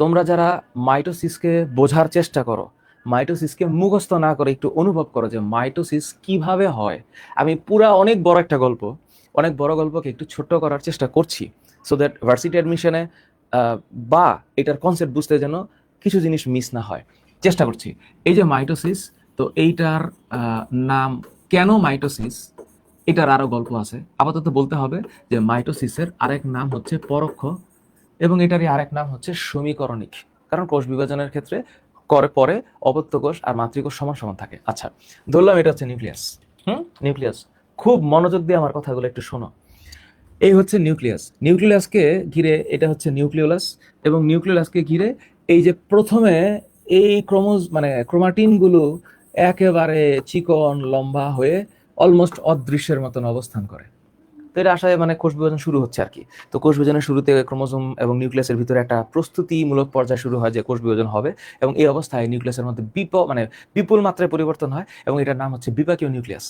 তোমরা যারা মাইটোসিসকে বোঝার চেষ্টা করো, মাইটোসিসকে মুখস্থ না করে একটু অনুভব করো যে মাইটোসিস কীভাবে হয়। আমি পুরা অনেক বড় একটা গল্প, অনেক বড় গল্পকে একটু ছোট্ট করার চেষ্টা করছি সো দ্যাট ভার্সিটি অ্যাডমিশনে বা এটার কনসেপ্ট বুঝতে যেন কিছু জিনিস মিস না হয়। চেষ্টা করছি। এই যে মাইটোসিস, তো এইটার নাম কেন মাইটোসিস? এটার আরও গল্প আছে। আপাতত বলতে হবে যে মাইটোসিসের আরেক নাম হচ্ছে পরোক্ষ এবং এটারই আরেক নাম হচ্ছে সমীকরণিক। কারণ কোষ বিভাজনের ক্ষেত্রে করে পরে অপত্য কোষ আর মাতৃকোষ সমান সমান থাকে। আচ্ছা ধরলাম এটা হচ্ছে নিউক্লিয়াস। হুম? নিউক্লিয়াস। খুব মনোযোগ দিয়ে আমার কথাগুলো একটু শোনো। এই হচ্ছে নিউক্লিয়াস। নিউক্লিয়াসকে ঘিরে এটা হচ্ছে নিউক্লিওলাস এবং নিউক্লিওলাসকে ঘিরে এই যে প্রথমে এই ক্রোমোজ মানে ক্রোমাটিনগুলো একেবারে চিকন, লম্বা হয়ে অলমোস্ট অদৃশ্যের মতন অবস্থান করে। তো এটা আশায় মানে কোষ বিভাজন শুরু হচ্ছে আর কি। তো কোষ বিভাজনের শুরুতে ক্রোমোজোম এবং নিউক্লিয়াসের ভিতরে একটা প্রস্তুতিমূলক পর্যায়ে শুরু হয় যে কোষ বিভাজন হবে এবং এই অবস্থায় নিউক্লিয়াসের মধ্যে বিপ মানে বিপুল মাত্রায় পরিবর্তন হয় এবং এটার নাম হচ্ছে বিপাকীয় নিউক্লিয়াস।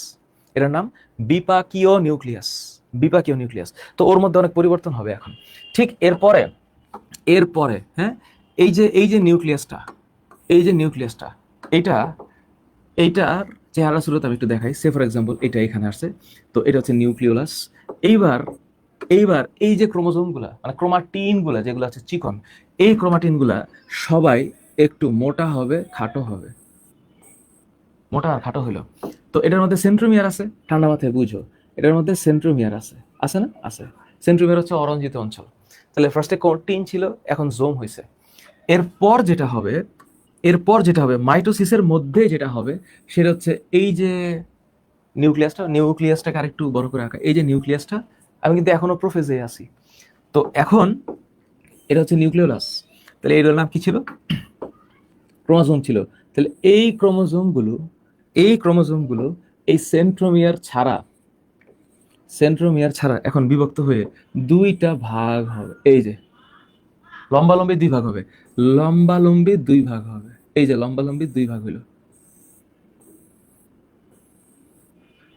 এটার নাম বিপাকীয় নিউক্লিয়াস। বিপাকীয় নিউক্লিয়াস। তো ওর মধ্যে অনেক পরিবর্তন হবে এখন। ঠিক এরপরে এরপরে হ্যাঁ? এই যে এই যে নিউক্লিয়াসটা, এই যে নিউক্লিয়াসটা, এটা, এইটার চেহারা শুরুতে আমি একটু দেখাই। সে, ফর এক্সাম্পল, এটা এখানে আসছে। তো এটা হচ্ছে নিউক্লিওলাস। এইবার এইবার এই যে ক্রোমোজোমগুলা মানে ক্রোমাটিনগুলা যেগুলো আছে চিকন, এই ক্রোমাটিনগুলা সবাই একটু মোটা হবে, খাটো হবে। মোটা আর খাটো হলো তো এটার মধ্যে সেন্ট্রোমিয়ার আছে? ঠান্ডা মাথায় বুঝো। এটার মধ্যে সেন্ট্রোমিয়ার আছে। আছে না? আছে। সেন্ট্রোমিয়ার হচ্ছে অরঞ্জিত অঞ্চল। তাহলে ফার্স্টে টিন ছিল, এখন জোম হয়েছে এরপর যেটা হবে, এরপর যেটা হবে, মাইটোসিসের মধ্যে যেটা হবে, সেটা হচ্ছে এই যে নিউক্লিয়াসটা, নিউক্লিয়াসটাকে আরেকটু বড় করে আঁকা। এই যে নিউক্লিয়াসটা, আমি কিন্তু এখনও প্রোফেজে আছি। তো এখন এটা হচ্ছে নিউক্লিওলাস। তাহলে এটার নাম কি ছিল? ক্রোমোজোম ছিল। তাহলে এই ক্রোমোজোমগুলো এই ক্রোমোজোমগুলো এই সেন্ট্রোমিয়ার ছাড়া সেন্ট্রোমিয়ার ছাড়া এখন বিভক্ত হয়ে দুইটা ভাগ হবে। এই যে, লম্বালম্বি দুই ভাগ হবে। লম্বালম্বি দুই ভাগ হবে। এই যে লম্বালম্বি দুই ভাগ হইল।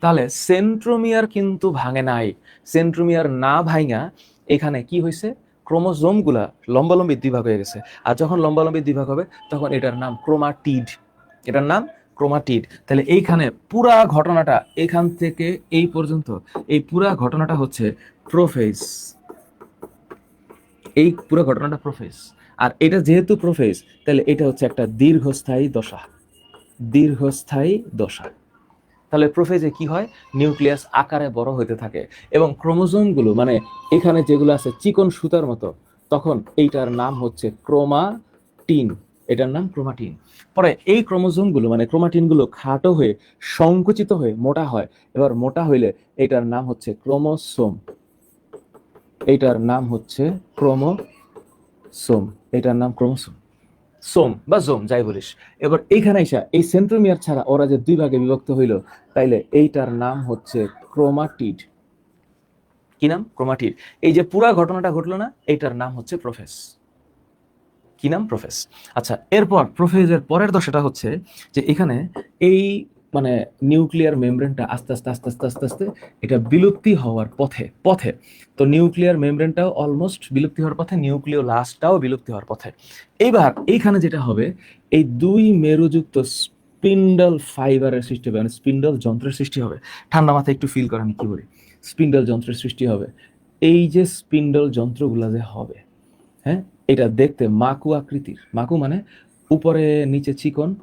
তাহলে সেন্ট্রোমিয়ার কিন্তু ভাঙে নাই। সেন্ট্রোমিয়ার না ভাঙা এখানে কি হয়েছে ক্রোমোজোমগুলা লম্বালম্বি দুই ভাগ হয়ে গেছে। আর যখন লম্বালম্বি দুই ভাগ হবে, তখন এটার নাম ক্রোমাটিড। এটার নাম ক্রোমাটিড। তাহলে এইখানে পুরা ঘটনাটা এখান থেকে এই পর্যন্ত, এই পুরা ঘটনাটা হচ্ছে প্রোফেজ। এই পুরো ঘটনাটা প্রোফেজ। আর এটা যেহেতু প্রোফেজ, তাহলে এটা হচ্ছে একটা দীর্ঘস্থায়ী দশা। দীর্ঘস্থায়ী দশা। তাহলে প্রোফেজে কি হয়? নিউক্লিয়াস আকারে বড় হতে থাকে এবং ক্রোমোজোমগুলো মানে এখানে যেগুলো আছে চিকন সুতার মতো, তখন এইটার নাম হচ্ছে ক্রোমাটিন। এটার নাম ক্রোমাটিন। পরে এই ক্রোমোজোমগুলো মানে ক্রোমাটিনগুলো খাটো হয়ে সংকুচিত হয়ে মোটা হয়। এবার মোটা হইলে এটার নাম হচ্ছে ক্রোমোসোম। এইটার নাম হচ্ছে ক্রোমোসোম। এটার নাম ক্রোমোসোম। সোম বা জোম, যাই বলিস। এবার এইখানে আইসা, এই সেন্ট্রোমিয়ার ছাড়া ওরা যে দুই ভাগে বিভক্ত হইল, তাইলে এইটার নাম হচ্ছে ক্রোমাটিড। কি নাম? ক্রোমাটিড। এই যে পুরা ঘটনাটা ঘটলো না, এইটার নাম হচ্ছে প্রফেস। কি নাম? প্রফেস। আচ্ছা এরপর প্রফেসের পরের দশাটা হচ্ছে যে এখানে এই মানে নিউক্লিয়ার মেমব্রেনটা আস্তে আস্তে আস্তে আস্তে আস্তে আস্তে এটা বিলুপ্তি হওয়ার পথে পথে। তো নিউক্লিয়ার মেমব্রেনটাও অলমোস্ট বিলুপ্তি হওয়ার পথে, নিউক্লিয় লাস্টটাও বিলুপ্তি হওয়ার পথে। এইবার এইখানে যেটা হবে, এই দুই মেরুযুক্ত স্পিন্ডল ফাইবারের সৃষ্টি হবে মানে স্পিন্ডল যন্ত্রের সৃষ্টি হবে। ঠান্ডা মাথায় একটু ফিল করে আমি কি বলি? স্পিন্ডল যন্ত্রের সৃষ্টি হবে। এই যে স্পিন্ডল যন্ত্রগুলো যে হবে হ্যাঁ? এটা দেখতে মাকু আকৃতির। মাকু মানে উপরে নিচে চিকন,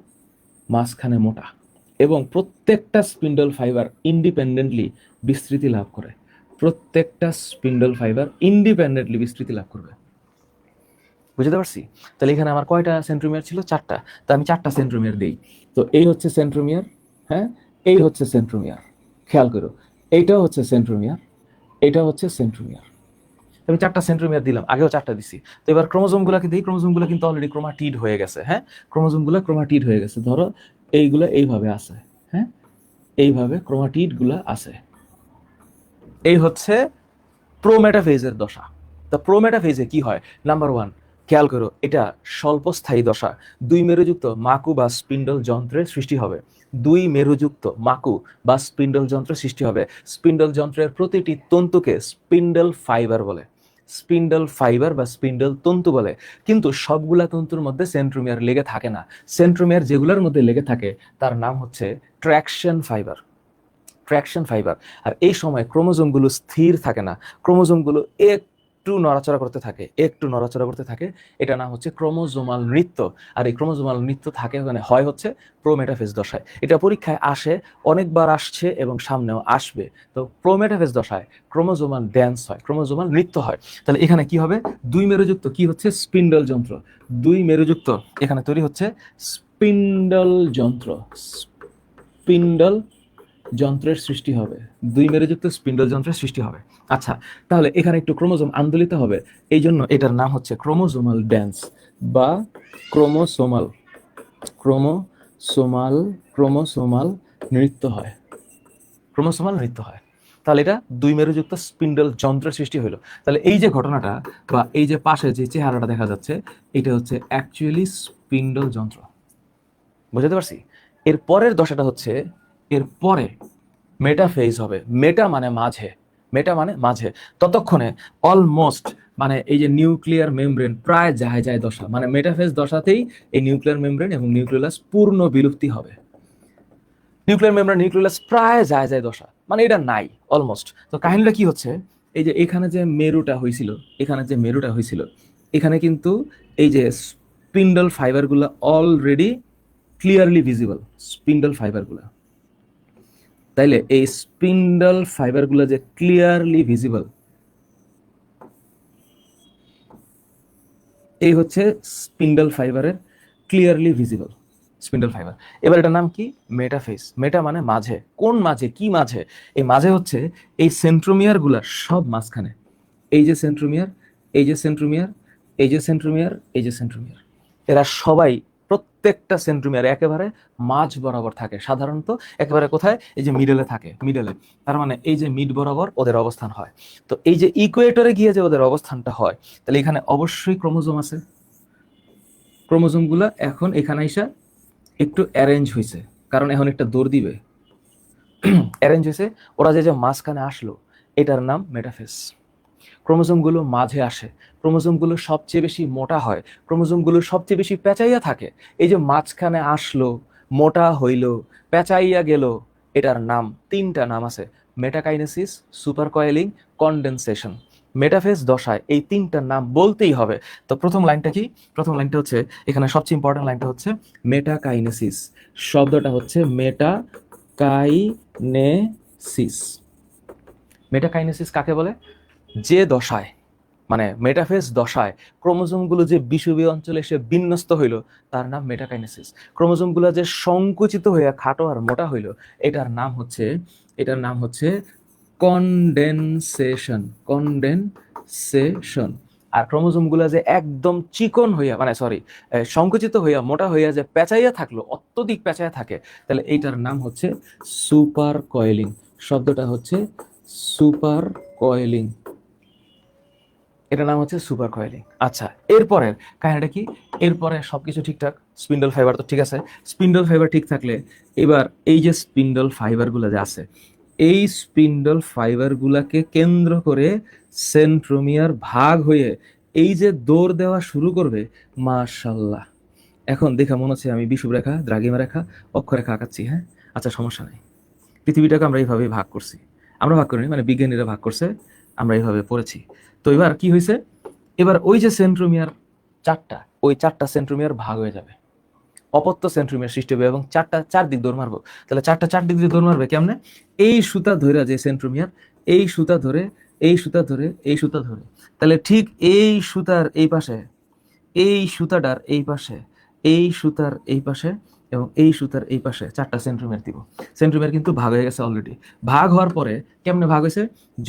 মাঝখানে মোটা। এবং প্রত্যেকটা স্পিন্ডল ফাইবার ইন্ডিপেন্ডেন্টলি বিস্তৃতি লাভ করে। প্রত্যেকটা স্পিন্ডল ফাইবার ইন্ডিপেন্ডেন্টলি বিস্তৃতি লাভ করবে। বুঝতে পারছি? তাহলে এখানে আমার কয়টা সেন্ট্রোমিয়ার ছিল? চারটা। তো আমি চারটা সেন্ট্রোমিয়ার দিই। তো এই হচ্ছে সেন্ট্রোমিয়ার হ্যাঁ? এই হচ্ছে সেন্ট্রোমিয়ার খেয়াল করো, এইটাও হচ্ছে সেন্ট্রোমিয়ার এটা হচ্ছে সেন্ট্রোমিয়ার আমি চারটা সেন্ট্রোমিয়ার দিলাম, আগেও চারটা দিছি। তো এবার ক্রোমোজোমগুলোকে দিই, ক্রোমোজোমগুলো কিন্তু অলরেডি ক্রোমাটিড হয়ে গেছে হ্যাঁ? ক্রোমোজোমগুলো ক্রোমাটিড হয়ে গেছে। ধরো এইগুলো এইভাবে আছে হ্যাঁ? এইভাবে ক্রোমাটিডগুলো আছে। এই হচ্ছে প্রোমেটাফেজের দশা। তা প্রোমেটাফেজে কি হয়? নাম্বার ওয়ান খেয়াল করো, এটা স্বল্পস্থায়ী দশা। দুই মেরুযুক্ত মাকু বা স্পিন্ডল যন্ত্রের সৃষ্টি হবে। দুই মেরুযুক্ত মাকু বা স্পিন্ডল যন্ত্রের সৃষ্টি হবে। স্পিন্ডল যন্ত্রের প্রতিটি তন্তুকে স্পিন্ডল ফাইবার বলে। স্পিন্ডল ফাইবার বা স্পিন্ডল তন্তু বলে। কিন্তু সবগুলা তন্তুর মধ্যে সেন্ট্রোমিয়ার লেগে থাকে না। সেন্ট্রোমিয়ার যেগুলোর মধ্যে লেগে থাকে, তার নাম হচ্ছে ট্র্যাকশন ফাইবার। Traction fibre. আর এই সময় ক্রোমোজোমগুলো স্থির থাকে না। ক্রোমোজোমগুলো একটু নড়াচড়া করতে থাকে, একটু নড়াচড়া করতে থাকে, এটা নাম হচ্ছে ক্রোমোজোমাল নৃত্য। আর এই ক্রোমোজোমাল নৃত্য থাকে মানে হয় হচ্ছে প্রোমেটাফেজ দশায়। এটা পরীক্ষায় আসে, অনেকবার আসছে এবং সামনেও আসবে। তো প্রোমেটাফেজ দশায় ক্রোমোজোমাল ড্যান্স হয়, ক্রোমোজোমাল নৃত্য হয়। তাহলে এখানে কি হবে? দুই মেরুযুক্ত কি হচ্ছে? স্পিন্ডল যন্ত্র। দুই মেরুযুক্ত এখানে তৈরি হচ্ছে স্পিন্ডল যন্ত্র। স্পিন্ডল যন্ত্রের সৃষ্টি হবে। দুই মেরুযুক্ত স্পিন্ডল যন্ত্রের সৃষ্টি হবে। আচ্ছা তাহলে এখানে একটু ক্রোমোজোম আন্দোলিত হবে। এই জন্য এটার নাম হচ্ছে ক্রোমোজোমাল ড্যান্স বা ক্রোমোসোমাল। ক্রোমোসোমাল ক্রোমোসোমাল নৃত্য হয়। ক্রোমোসোমাল নৃত্য হয়। তাহলে এটা দুই মেরুযুক্ত স্পিন্ডল যন্ত্রের সৃষ্টি হলো তাহলে এই যে ঘটনাটা বা এই যে পাশে যে চেহারাটা দেখা যাচ্ছে, এটা হচ্ছে অ্যাকচুয়ালি স্পিন্ডল যন্ত্র। বুঝতে পারছি? এর পরের দশাটা হচ্ছে, এর পরে মেটা ফেজ হবে। মেটা মানে মাঝে। মেটা মানে মাঝে। ততক্ষণে অলমোস্ট মানে এই যে নিউক্লিয়ার মেমব্রেন প্রায় যায় যায় দশা। মানে মেটাফেজ দশাতেই এই নিউক্লিয়ার মেমব্রেন এবং নিউক্লিয়াস পূর্ণ বিলুপ্তি হবে। নিউক্লিয়ার মেমব্রেন নিউক্লিয়াস প্রায় যায় যায় দশা। মানে এটা নাই অলমোস্ট তো কাহিনীটা কি হচ্ছে? এই যে এখানে যে মেরুটা হয়েছিল, এখানে যে মেরুটা হয়েছিল, এখানে কিন্তু এই যে স্পিন্ডল ফাইবারগুলো অলরেডি ক্লিয়ারলি ভিজিবল স্পিন্ডল ফাইবারগুলো তাইলে এই স্পিন্ডল ফাইবারগুলো যে ক্লিয়ারলি ভিজিবল এই হচ্ছে স্পিন্ডল ফাইবারের ক্লিয়ারলি ভিজিবল স্পিন্ডল ফাইবার। এবার এটার নাম কি? মেটাফেস মেটা মানে মাঝে। কোন মাঝে? কি মাঝে? এই মাঝে হচ্ছে এই সেন্ট্রোমিয়ারগুলার সব মাঝখানে। এই যে সেন্ট্রোমিয়ার এই যে সেন্ট্রোমিয়ার এই যে সেন্ট্রোমিয়ার এই যে সেন্ট্রোমিয়ার এরা সবাই প্রত্যেকটা সেন্ট্রোমিয়ার একেবারে মাঝ বরাবর থাকে। সাধারণত একেবারে কোথায়? এই যে মিডলে থাকে মিডলে তার মানে এই যে মিড বরাবর ওদের অবস্থান হয়। তো এই যে ইকুয়েটরে গিয়ে যে ওদের অবস্থানটা হয়, তাহলে এখানে অবশ্যই ক্রোমোজোম আছে। ক্রোমোজোমগুলা এখন এখানে এসে একটু অ্যারেঞ্জ হয়েছে। কারণ এখন একটা দৌড় দিবে। অ্যারেঞ্জ হয়েছে। ওরা যে যে মাঝখানে আসলো, এটার নাম মেটাফেস ক্রোমোজোমগুলো মাঝে আসে, ক্রোমোজোমগুলো সবচেয়ে বেশি মোটা হয়, ক্রোমোজোমগুলো সবচেয়ে বেশি পেঁচাইয়া থাকে। এই যে মাঝখানে আসলো, মোটা হইল পেঁচাইয়া গেল, এটার নাম, তিনটা নাম আছে, metakinesis super coiling condensation. Metaphase দশায় এই তিনটার নাম বলতেই হবে। তো প্রথম লাইনটা কি? প্রথম লাইনটা হচ্ছে, এখানে সবচেয়ে ইম্পর্টেন্ট লাইনটা হচ্ছে, মেটাকাইনেসিস। শব্দটা হচ্ছে মেটা কাইনেসিস মেটাকাইনেসিস কাকে বলে? যে দশায় মানে মেটাফেজ দশায়, ক্রোমোজোমগুলো যে বিষুবীয় অঞ্চলে এসে বিন্যস্ত হইল, তার নাম মেটাকাইনেসিস ক্রোমোজোমগুলো যে সংকুচিত হইয়া খাটো আর মোটা হইল, এটার নাম হচ্ছে, এটার নাম হচ্ছে কনডেনসেশন কনডেনসেশন আর ক্রোমোজোমগুলো যে একদম চিকন হইয়া মানে সরি সংকুচিত হইয়া, মোটা হইয়া যে পেঁচাইয়া থাকল, অত্যধিক পেঁচাইয়া থাকে, তাহলে এইটার নাম হচ্ছে সুপার কয়েলিং শব্দটা হচ্ছে সুপার কয়েলিং এটার নাম হচ্ছে সুপার কয়েলিং। আচ্ছা এরপরের কাহিনীটা কি? এরপরে সবকিছু ঠিকঠাক? স্পিন্ডল ফাইবার তো ঠিক আছে। স্পিন্ডল ফাইবার ঠিক থাকলে এবার এই যে স্পিন্ডল ফাইবারগুলো যে আছে, এই স্পিন্ডল ফাইবারগুলোকে কেন্দ্র করে সেন্ট্রোমিয়ার ভাগ হয়ে এই যে দৌড় দেওয়া শুরু করবে, মাশাল্লাহ। এখন দেখা মনে হচ্ছে আমি বিষুব রেখা, দ্রাগিমা রেখা, অক্ষরেখা আঁকাচ্ছি হ্যাঁ? আচ্ছা সমস্যা নেই। পৃথিবীটাকে আমরা এইভাবে ভাগ করছি। আমরা ভাগ করিনি মানে বিজ্ঞানীরা ভাগ করছে। আমরা এইভাবে পড়েছি। তো এবার কি হয়েছে এবার ওই যে সেন্ট্রোমিয়ার চারটা, ওই চারটা সেন্ট্রোমিয়ার ভাগ হয়ে যাবে। অপত্য সেন্ট্রোমিয়ার সৃষ্টি হবে এবং চারটা চার দিক দৌড় মারবো। তাহলে চারটা চার দিক দিয়ে দৌড় মারবে কেমনে? এই সুতা ধরে যে সেন্ট্রোমিয়ার এই সুতা ধরে, এই সুতা ধরে, এই সুতা ধরে। তাহলে ঠিক এই সুতার এই পাশে, এই সুতাটার এই পাশে, এই সুতার এই পাশে এবং এই সুতার এই পাশে চারটা সেন্ট্রোমিয়ার দিব। সেন্ট্রোমিয়ার কিন্তু ভাগ হয়ে গেছে অলরেডি ভাগ হওয়ার পরে কেমনে ভাগ হয়েছে?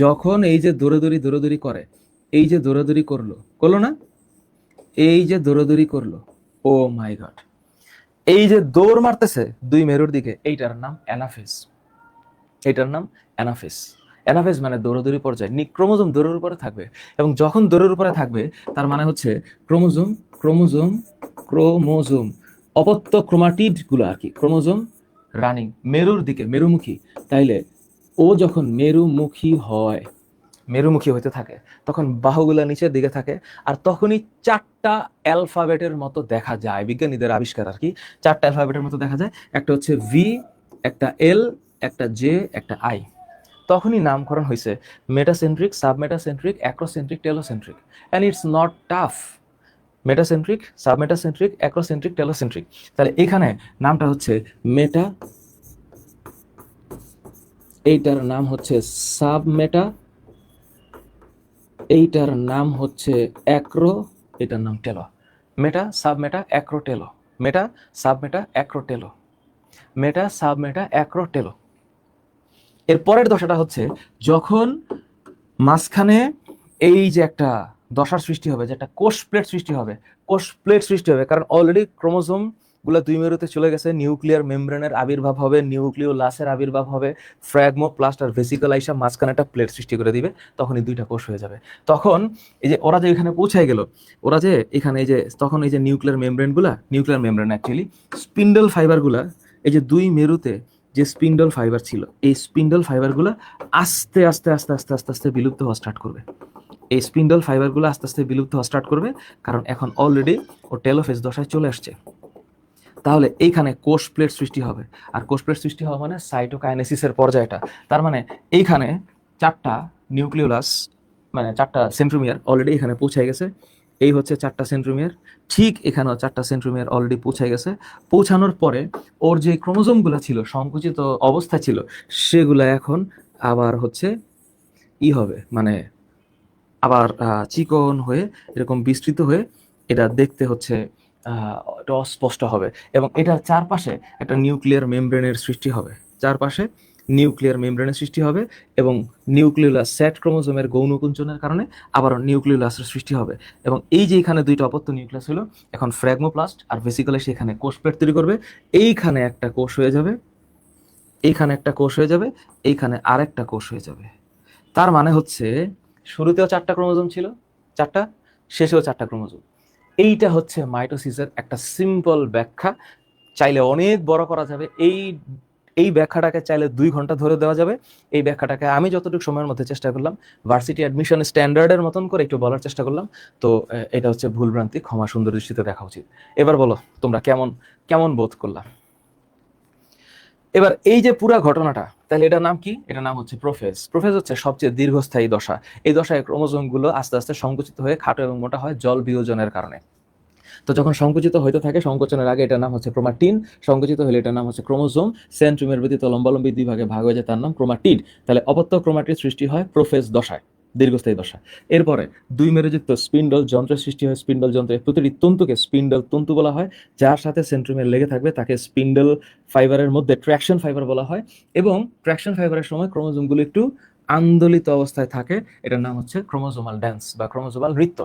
যখন এই যে দৌড়াদৌড়ি দৌড়াদৌড়ি করে, এই যে দৌড়াদৌড়ি করল করল না? এই যে দৌড়াদৌড়ি করল, ও মাই গড এই যে দৌড় মারতেছে দুই মেরুর দিকে, এইটার নাম অ্যানাফেস। এইটার নাম অ্যানাফেস। অ্যানাফেস মানে দৌড়াদৌড়ি পর্যায়ে। নি ক্রোমোজোম দৌড়ের উপরে থাকবে। এবং যখন দৌড়ের উপরে থাকবে, তার মানে হচ্ছে ক্রোমোজোম ক্রোমোজোম ক্রোমোজোম। অপত্য ক্রোমাটিডগুলো আর কি, ক্রোমোজোম রানিং মেরুর দিকে, মেরুমুখী, তাইলে ও যখন মেরুমুখী হয়, মেরুমুখী হইতে থাকে, তখন বাহুগুলা নিচের দিকে থাকে, আর তখনই চারটা অ্যালফাবেটের মতো দেখা যায়, বিজ্ঞানীদের আবিষ্কার আর কি, চারটা অ্যালফাবেটের মতো দেখা যায়, একটা হচ্ছে ভি একটা এল একটা জে একটা আই তখনই নামকরণ হয়েছে metacentric submetacentric acrocentric telocentric and it's not tough metacentric submetacentric acrocentric telocentric তাহলে এখানে নামটা হচ্ছে মেটা এইটার নাম হচ্ছে সাবমেটা এইটার নাম হচ্ছে অ্যাক্রো এটার নাম টেলো মেটা সাবমেটা অ্যাক্রোটেলো মেটা সাবমেটা অ্যাক্রোটেলো মেটা সাবমেটা অ্যাক্রোটেলো এর পরের দশাটা হচ্ছে যখন মাঝখানে এই যে একটা দশার সৃষ্টি হবে, যে একটা কোষ প্লেট সৃষ্টি হবে কোষ প্লেট সৃষ্টি হবে। কারণ অলরেডি ক্রোমোজোমগুলা দুই মেরুতে চলে গেছে নিউক্লিয়ার মেমব্রেনের আবির্ভাব হবে নিউক্লিও লাসের আবির্ভাব হবে ফ্র্যাগমো প্লাস্ট আর ভেসিকল আইসা মাঝখানে একটা প্লেট সৃষ্টি করে দিবে তখন এই দুইটা কোষ হয়ে যাবে। তখন এই যে ওরা যে এখানে পৌঁছায় গেল, ওরা যে এখানে এই যে, তখন এই যে নিউক্লিয়ার মেমব্রেনগুলা নিউক্লিয়ার মেমব্রেন অ্যাকচুয়ালি স্পিন্ডল ফাইবারগুলা এই যে দুই মেরুতে যে স্পিন্ডল ফাইবার ছিল, এই স্পিন্ডল ফাইবারগুলা আস্তে আস্তে আস্তে আস্তে আস্তে আস্তে বিলুপ্ত হওয়া স্টার্ট করবে। এই স্পিন্ডল ফাইবারগুলো আস্তে আস্তে বিলুপ্ত হওয়া স্টার্ট করবে, কারণ এখন অলরেডি ও টেলোফেজ দশায় চলে আসছে। তাহলে এইখানে কোষ প্লেট সৃষ্টি হবে। আর কোষ প্লেট সৃষ্টি হওয়া মানে সাইটোকাইনেসিসের পর্যায়টা। তার মানে এইখানে চারটা নিউক্লিওলাস মানে চারটা সেন্ট্রোমিয়ার অলরেডি এখানে পৌঁছে গেছে। এই হচ্ছে চারটা সেন্ট্রোমিয়ার ঠিক এখানেও চারটা সেন্ট্রোমিয়ার অলরেডি পৌঁছে গেছে। পৌঁছানোর পরে ওর যে ক্রোমোজোমগুলো ছিল, সংকুচিত অবস্থা ছিল, সেগুলো এখন আবার হচ্ছে ই হবে মানে আবার চিকন হয়ে এরকম বিস্তৃত হয়ে এটা দেখতে হচ্ছে অস্পষ্ট হবে এবং এটার চারপাশে একটা নিউক্লিয়ার মেমব্রেনের সৃষ্টি হবে। চারপাশে নিউক্লিয়ার মেমব্রেনের সৃষ্টি হবে এবং নিউক্লিওলাস সেট ক্রোমোজোমের গৌণকুঞ্চনের কারণে আবার নিউক্লিওলাসের সৃষ্টি হবে এবং এই যে এখানে দুইটা অপত্য নিউক্লিয়াস হলো, এখন ফ্র্যাগমোপ্লাস্ট আর ভেসিকলে সেখানে কোষ প্লেট তৈরি করবে। এইখানে একটা কোষ হয়ে যাবে, এইখানে একটা কোষ হয়ে যাবে, এইখানে আরেকটা কোষ হয়ে যাবে। তার মানে হচ্ছে শুরুতেও চারটা ক্রোমোজোম ছিল, চারটা, শেষেও চারটা ক্রোমোজোম। এইটা হচ্ছে মাইটোসিসের একটা সিম্পল ব্যাখ্যা। চাইলে অনেক বড় করা যাবে। এই এই ব্যাখ্যাটাকে চাইলে দুই ঘণ্টা ধরে দেওয়া যাবে। এই ব্যাখ্যাটাকে আমি যতটুকু সময়ের মধ্যে চেষ্টা করলাম ভার্সিটি অ্যাডমিশন স্ট্যান্ডার্ডের মতন করে একটু বলার চেষ্টা করলাম। তো এটা হচ্ছে ভুলভ্রান্তি, ক্ষমা সুন্দর দৃষ্টিতে দেখা উচিত। এবার বলো, তোমরা কেমন কেমন বোধ করলাম এবার এই যে পুরা ঘটনাটা, তাহলে এটার নাম কি? এটার নাম হচ্ছে প্রোফেজ প্রোফেজ হচ্ছে সবচেয়ে দীর্ঘস্থায়ী দশা। এই দশায় ক্রোমোজোমগুলো আস্তে আস্তে সংকুচিত হয়ে খাটো এবং মোটা হয় জল বিয়োজনের কারণে। তো যখন সংকুচিত হইতে থাকে, সংকোচনের আগে এটার নাম হচ্ছে ক্রোমাটিন। সংকুচিত হলে এটার নাম হচ্ছে ক্রোমোজোম। সেন্ট্রোমের ব্যতীত লম্বালম্বী দুই ভাগে ভাগ হয়ে যায়, তার নাম ক্রোমাটিড। তাহলে অপত্য ক্রোমাটিড সৃষ্টি হয় প্রোফেজ দশায়। দীর্ঘস্থায়ী দশা। এরপরে দুই মেরুযুক্ত স্পিন্ডল যন্ত্রের সৃষ্টি হয়। স্পিন্ডল যন্ত্রের প্রতিটি তন্তুকে স্পিন্ডল তন্তু বলা হয়, যার সাথে সেন্ট্রোমের লেগে থাকবে তাকে স্পিন্ডল ফাইবারের মধ্যে ট্র্যাকশন ফাইবার বলা হয় এবং ট্র্যাকশন ফাইবারের সময় ক্রোমোজোমগুলো একটু আন্দোলিত অবস্থায় থাকে। এটার নাম হচ্ছে ক্রোমোজোমাল ড্যান্স বা ক্রোমোজোমাল নৃত্য।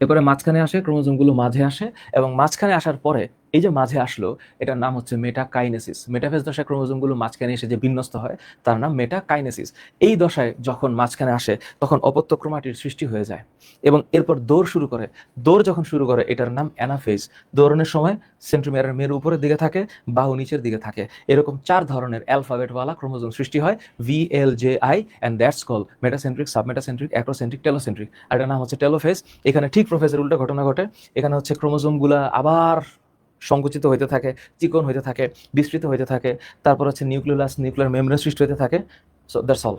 এরপরে মাঝখানে আসে, ক্রোমোজোমগুলো মাঝে আসে এবং মাঝখানে আসার পরে এই যে মাঝে আসলো, এটার নাম হচ্ছে মেটাকাইনেসিস। মেটাফেজ দশায় ক্রোমোজোমগুলো মাঝখানে এসে যে বিন্যস্ত হয়, তার নাম মেটাকাইনেসিস। এই দশায় যখন মাঝখানে আসে, তখন অপত্য ক্রোমাটির সৃষ্টি হয়ে যায় এবং এরপর দৌড় শুরু করে। দৌড় যখন শুরু করে, এটার নাম অ্যানাফেজ। দৌড়নের সময় সেন্ট্রোমিয়ারের মেরু উপরের দিকে থাকে, বাহু নিচের দিকে থাকে। এরকম চার ধরনের অ্যালফাবেটওয়ালা ক্রোমোজোম সৃষ্টি হয় V L J I and that's call metacentric submetacentric acrocentric telocentric আর এটার নাম হচ্ছে টেলোফেজ। এখানে ঠিক প্রফেসের উল্টো ঘটনা ঘটে। এখানে হচ্ছে ক্রোমোজোমগুলা আবার সংকুচিত হইতে থাকে, চিকন হইতে থাকে, বিস্তৃত হইতে থাকে, তারপর হচ্ছে নিউক্লিয়াস নিউক্লিয়ার মেমব্রেন সৃষ্টি হইতে থাকে। সো দ্যাটস অল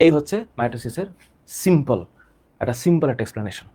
এই হচ্ছে মাইটোসিসের সিম্পল একটা সিম্পল একটা এক্সপ্লেনেশন